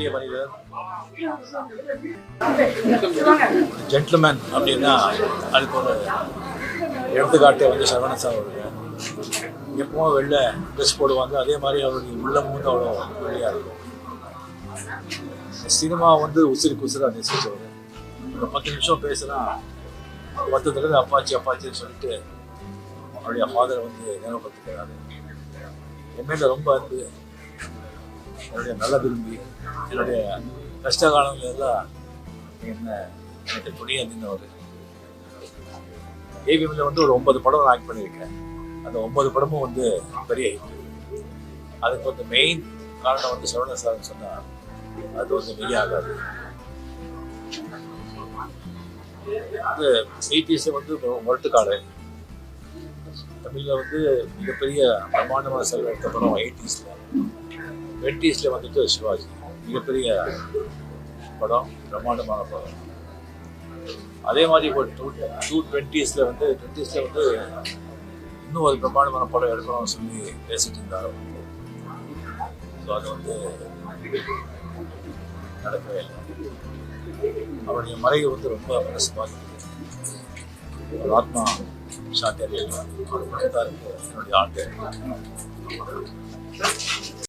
பெரிய மனிதர். ஜென்டில்மேன் அப்படின்னா அதுக்கு ஒரு எடுத்துக்காட்டு வந்து சரவணன் சார் அவருக்கு எப்பவும் வெளில ட்ரெஸ் போடுவாங்க. அதே மாதிரி அவருடைய உள்ளமும் வந்து அவ்வளோ வெளியாக இருக்கும். சினிமா வந்து உசிருக்கு உசிராக நேசிச்சவர். ஒரு பத்து நிமிஷம் பேசுனா பத்து தடவை அப்பாச்சி அப்பாச்சின்னு சொல்லிட்டு அவருடைய ஃபாதரை வந்து நினைவுபடுத்திக்கிறாரு என் ரொம்ப அன்பு. என்னுடைய நல்ல விரும்பி என்னுடைய கஷ்ட காலங்கள் எல்லாம் என்ன எனக்கு துணியாக நின்றவர் ஏவிஎம்ல வந்து ஒரு ஒன்பது படம் நான் ஆக்ட் பண்ணியிருக்கேன். அந்த ஒன்பது படமும் வந்து பெரிய ஹிட் அதுக்கு வந்து மெயின் காரணம் வந்து சரவண சார் சொன்னால் அது வந்து வெளியாகாது வந்து எயிட்டிஸில் வந்து முரட்டுக்காடு தமிழில் வந்து மிகப்பெரிய பிரமாண்டமாக செலவு படம் எயிட்டிஸில் டுவெண்ட்டீஸில் வந்துட்டு சிவாஜி. மிகப்பெரிய படம் பிரம்மாண்டமான படம். அதே மாதிரி இப்போ டூ டூ டுவெண்ட்டீஸில் வந்து டுவெண்ட்டீஸில் வந்து இன்னும் ஒரு பிரம்மாண்டமான படம் எடுக்கணும்னு சொல்லி பேசிட்டு இருந்தாரோ. ஸோ அது வந்து நடக்கவே இல்லை. அவருடைய மறைவு வந்து ரொம்ப மனசு பாதிக்குது ஒரு ஆத்மா சாந்தி அவர் என்னுடைய ஆண்டு